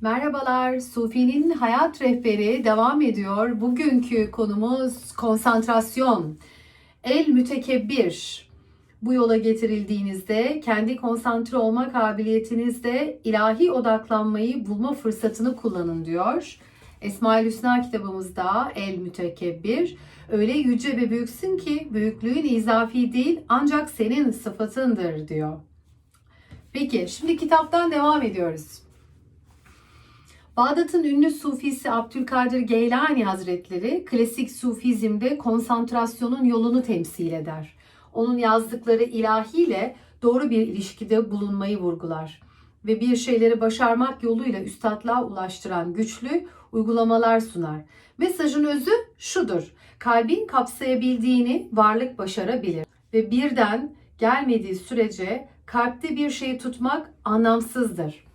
Merhabalar, Sufi'nin hayat rehberi devam ediyor. Bugünkü konumuz konsantrasyon. El mütekebbir. Bu yola getirildiğinizde kendi konsantre olma kabiliyetinizde ilahi odaklanmayı bulma fırsatını kullanın diyor. Esma-ül Hüsna kitabımızda El Mütekebbir. Öyle yüce ve büyüksün ki büyüklüğün izafi değil ancak senin sıfatındır diyor. Peki şimdi kitaptan devam ediyoruz. Bağdat'ın ünlü sufisi Abdülkadir Geylani Hazretleri klasik sufizmde konsantrasyonun yolunu temsil eder. Onun yazdıkları ilahiyle doğru bir ilişkide bulunmayı vurgular ve bir şeyleri başarmak yoluyla üstatlığa ulaştıran güçlü uygulamalar sunar. Mesajın özü şudur. Kalbin kapsayabildiğini varlık başarabilir ve birden gelmediği sürece kalpte bir şeyi tutmak anlamsızdır.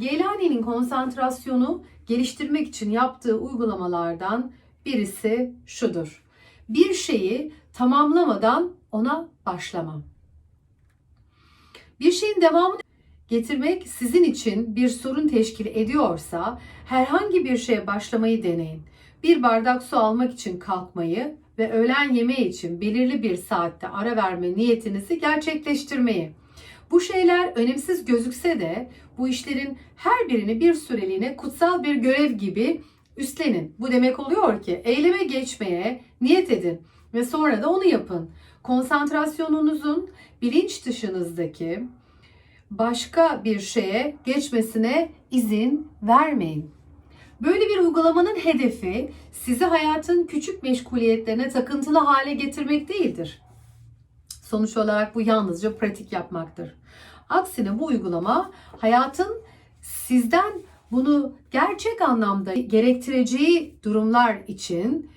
Geylani'nin konsantrasyonu geliştirmek için yaptığı uygulamalardan birisi şudur. Bir şeyi tamamlamadan ona başlamam. Bir şeyin devamını getirmek sizin için bir sorun teşkil ediyorsa herhangi bir şeye başlamayı deneyin. Bir bardak su almak için kalkmayı ve öğlen yemeği için belirli bir saatte ara verme niyetinizi gerçekleştirmeyi. Bu şeyler önemsiz gözükse de bu işlerin her birini bir süreliğine kutsal bir görev gibi üstlenin. Bu demek oluyor ki eyleme geçmeye niyet edin ve sonra da onu yapın. Konsantrasyonunuzun bilinç dışınızdaki başka bir şeye geçmesine izin vermeyin. Böyle bir uygulamanın hedefi sizi hayatın küçük meşguliyetlerine takıntılı hale getirmek değildir. Sonuç olarak bu yalnızca pratik yapmaktır. Aksine bu uygulama hayatın sizden bunu gerçek anlamda gerektireceği durumlar için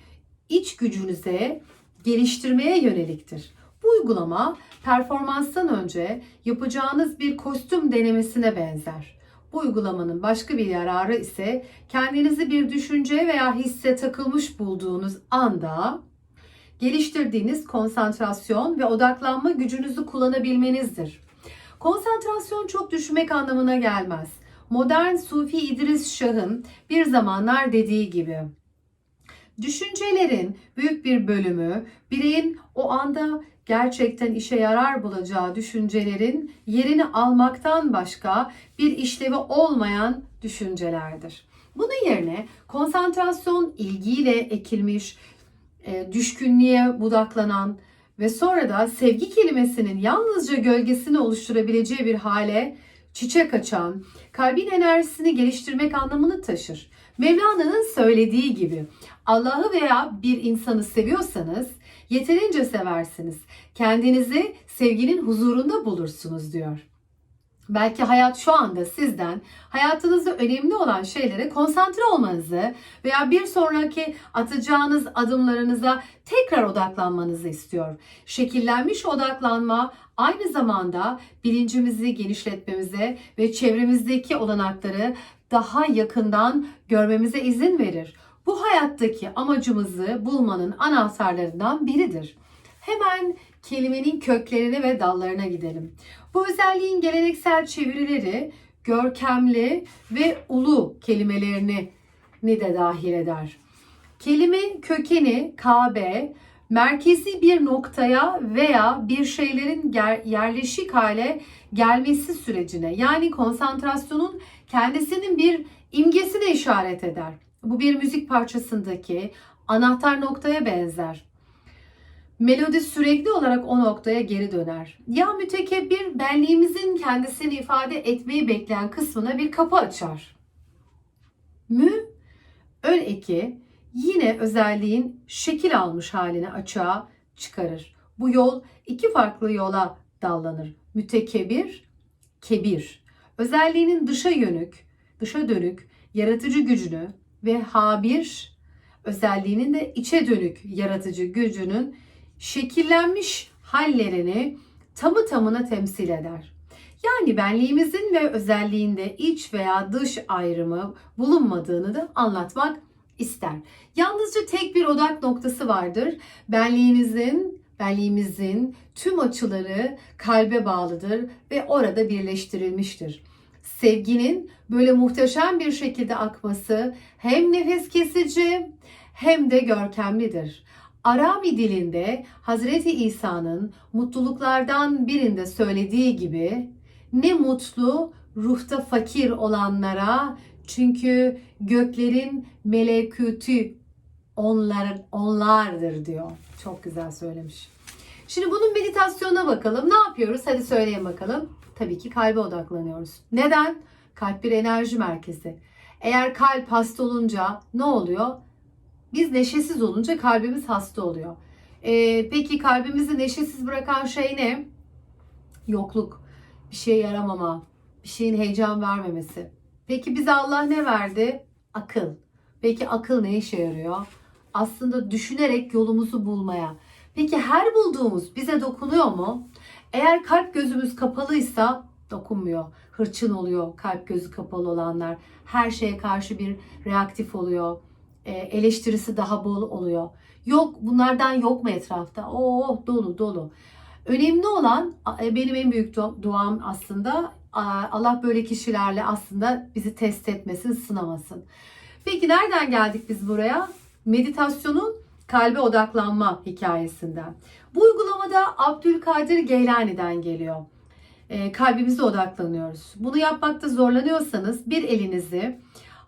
iç gücünüze geliştirmeye yöneliktir. Bu uygulama performanstan önce yapacağınız bir kostüm denemesine benzer. Bu uygulamanın başka bir yararı ise kendinizi bir düşünce veya hisse takılmış bulduğunuz anda geliştirdiğiniz konsantrasyon ve odaklanma gücünüzü kullanabilmenizdir. Konsantrasyon çok düşünmek anlamına gelmez. Modern Sufi İdris Şah'ın bir zamanlar dediği gibi Düşüncelerin büyük bir bölümü bireyin o anda gerçekten işe yarar bulacağı düşüncelerin yerini almaktan başka bir işlevi olmayan düşüncelerdir. Bunun yerine konsantrasyon ilgiyle ekilmiş, e, düşkünlüğe budaklanan ve sonra da sevgi kelimesinin yalnızca gölgesini oluşturabileceği bir hale çiçek açan, kalbin enerjisini geliştirmek anlamını taşır. Mevlana'nın söylediği gibi Allah'ı veya bir insanı seviyorsanız yeterince seversiniz. Kendinizi sevginin huzurunda bulursunuz diyor. Belki hayat şu anda sizden hayatınızda önemli olan şeylere konsantre olmanızı veya bir sonraki atacağınız adımlarınıza tekrar odaklanmanızı istiyor. Şekillenmiş odaklanma aynı zamanda bilincimizi genişletmemize ve çevremizdeki olanakları daha yakından görmemize izin verir. Bu hayattaki amacımızı bulmanın anahtarlarından biridir. Hemen kelimenin köklerine ve dallarına gidelim. Bu özelliğin geleneksel çevirileri görkemli ve ulu kelimelerini ni de dahil eder. Kelime kökeni Kabe, merkezi bir noktaya veya bir şeylerin yerleşik hale gelmesi sürecine yani konsantrasyonun kendisinin bir imgesine işaret eder. Bu bir müzik parçasındaki anahtar noktaya benzer. Melodi sürekli olarak o noktaya geri döner. Ya mütekebbir benliğimizin kendisini ifade etmeyi bekleyen kısmına bir kapı açar. Mü, ön eki yine özelliğin şekil almış halini açığa çıkarır. Bu yol iki farklı yola dallanır. Mütekebir, kebir. Özelliğinin dışa yönük, dışa dönük yaratıcı gücünü ve habir özelliğinin de içe dönük yaratıcı gücünün şekillenmiş hallerini tamı tamına temsil eder. Yani benliğimizin ve özelliğinde iç veya dış ayrımı bulunmadığını da anlatmak ister. Yalnızca tek bir odak noktası vardır. Benliğinizin, benliğimizin tüm açıları kalbe bağlıdır ve orada birleştirilmiştir. sevginin böyle muhteşem bir şekilde akması hem nefes kesici hem de görkemlidir. Arami dilinde Hazreti İsa'nın mutluluklardan birinde söylediği gibi ne mutlu ruhta fakir olanlara çünkü göklerin melekûtü onlar, onlardır diyor. Çok güzel söylemiş. Şimdi bunun meditasyonuna bakalım. Ne yapıyoruz? Hadi söyleyin bakalım. Tabii ki kalbe odaklanıyoruz. Neden? Kalp bir enerji merkezi. Eğer kalp hasta olunca ne oluyor? Biz neşesiz olunca kalbimiz hasta oluyor. Ee, peki kalbimizi neşesiz bırakan şey ne? Yokluk, bir şeye yaramama, bir şeyin heyecan vermemesi. Peki bize Allah ne verdi? Akıl. Peki akıl ne işe yarıyor? Aslında düşünerek yolumuzu bulmaya. Peki her bulduğumuz bize dokunuyor mu? Eğer kalp gözümüz kapalıysa dokunmuyor. Hırçın oluyor kalp gözü kapalı olanlar. Her şeye karşı bir reaktif oluyor. E, eleştirisi daha bol oluyor. Yok bunlardan yok mu etrafta? Oo dolu dolu. Önemli olan e, benim en büyük du- duam aslında Allah böyle kişilerle aslında bizi test etmesin, sınamasın. Peki nereden geldik biz buraya? Meditasyonun kalbe odaklanma hikayesinden. Bu uygulamada Abdülkadir Geylani'den geliyor. E, kalbimize odaklanıyoruz. Bunu yapmakta zorlanıyorsanız bir elinizi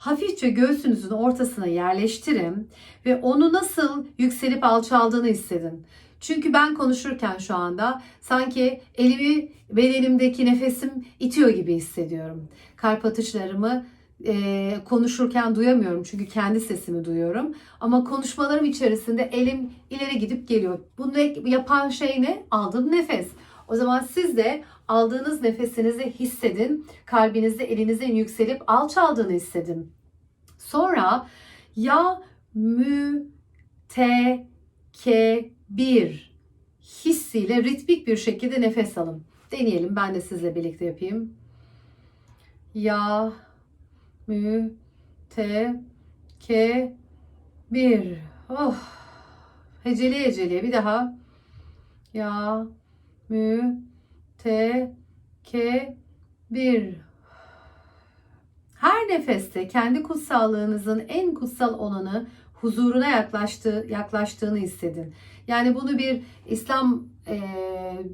hafifçe göğsünüzün ortasına yerleştirin ve onu nasıl yükselip alçaldığını hissedin. Çünkü ben konuşurken şu anda sanki elimi bedenimdeki nefesim itiyor gibi hissediyorum. Kalp atışlarımı e, konuşurken duyamıyorum çünkü kendi sesimi duyuyorum. Ama konuşmalarım içerisinde elim ileri gidip geliyor. Bunu yapan şey ne? Aldığım nefes. O zaman siz de aldığınız nefesinizi hissedin. Kalbinizde elinizin yükselip alçaldığını hissedin. Sonra ya mü te ke bir hissiyle ritmik bir şekilde nefes alın. Deneyelim. Ben de sizle birlikte yapayım. Ya mü te ke bir. Oh. Heceli heceli. Bir daha. Ya mü te ke bir. Her nefeste kendi kutsallığınızın en kutsal olanı huzuruna yaklaştığı, yaklaştığını hissedin. Yani bunu bir İslam e,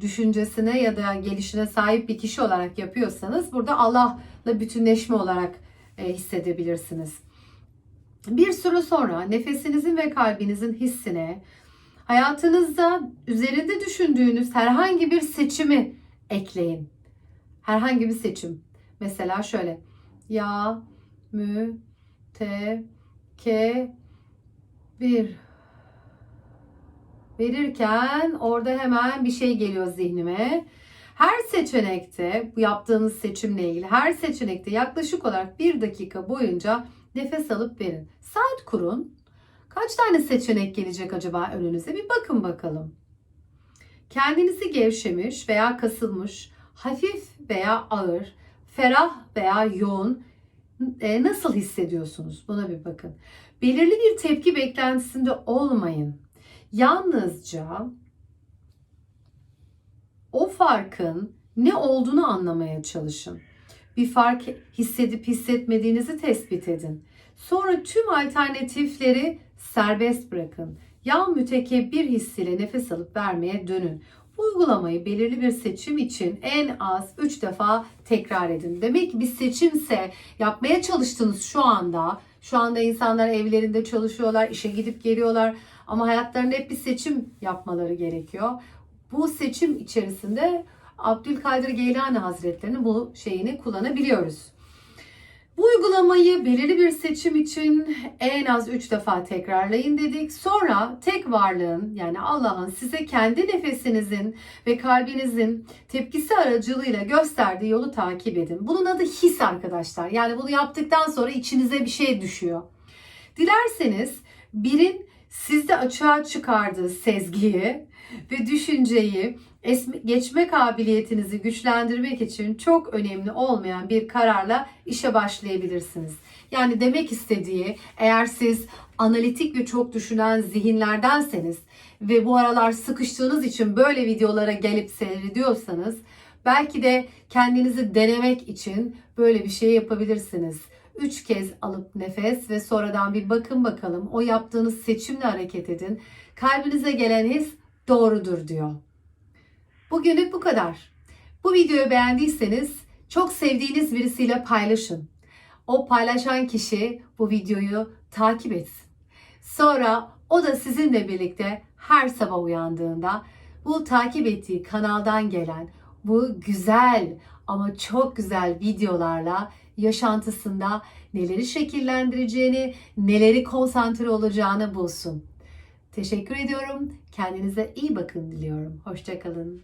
düşüncesine ya da gelişine sahip bir kişi olarak yapıyorsanız burada Allah'la bütünleşme olarak e, hissedebilirsiniz. Bir süre sonra nefesinizin ve kalbinizin hissine hayatınızda üzerinde düşündüğünüz herhangi bir seçimi ekleyin. Herhangi bir seçim. Mesela şöyle. Ya, mü, te, ke, bir. Verirken orada hemen bir şey geliyor zihnime. Her seçenekte bu yaptığınız seçimle ilgili her seçenekte yaklaşık olarak bir dakika boyunca nefes alıp verin. Saat kurun. Kaç tane seçenek gelecek acaba önünüze? Bir bakın bakalım. Kendinizi gevşemiş veya kasılmış, hafif veya ağır, ferah veya yoğun e, nasıl hissediyorsunuz? Buna bir bakın. Belirli bir tepki beklentisinde olmayın. Yalnızca o farkın ne olduğunu anlamaya çalışın. Bir fark hissedip hissetmediğinizi tespit edin. Sonra tüm alternatifleri serbest bırakın. Ya mütekebbir hissiyle nefes alıp vermeye dönün. Uygulamayı belirli bir seçim için en az 3 defa tekrar edin. Demek ki bir seçimse yapmaya çalıştığınız şu anda, şu anda insanlar evlerinde çalışıyorlar, işe gidip geliyorlar ama hayatlarında hep bir seçim yapmaları gerekiyor. Bu seçim içerisinde Abdülkadir Geylani Hazretleri'nin bu şeyini kullanabiliyoruz. Uygulamayı belirli bir seçim için en az 3 defa tekrarlayın dedik. Sonra tek varlığın yani Allah'ın size kendi nefesinizin ve kalbinizin tepkisi aracılığıyla gösterdiği yolu takip edin. Bunun adı his arkadaşlar. Yani bunu yaptıktan sonra içinize bir şey düşüyor. Dilerseniz birin sizde açığa çıkardığı sezgiyi ve düşünceyi geçme kabiliyetinizi güçlendirmek için çok önemli olmayan bir kararla işe başlayabilirsiniz. Yani demek istediği eğer siz analitik ve çok düşünen zihinlerdenseniz ve bu aralar sıkıştığınız için böyle videolara gelip seyrediyorsanız Belki de kendinizi denemek için böyle bir şey yapabilirsiniz. Üç kez alıp nefes ve sonradan bir bakın bakalım. O yaptığınız seçimle hareket edin. Kalbinize gelen his doğrudur diyor. Bugünlük bu kadar. Bu videoyu beğendiyseniz çok sevdiğiniz birisiyle paylaşın. O paylaşan kişi bu videoyu takip etsin. Sonra o da sizinle birlikte her sabah uyandığında bu takip ettiği kanaldan gelen bu güzel ama çok güzel videolarla yaşantısında neleri şekillendireceğini, neleri konsantre olacağını bulsun. Teşekkür ediyorum. Kendinize iyi bakın diliyorum. Hoşçakalın.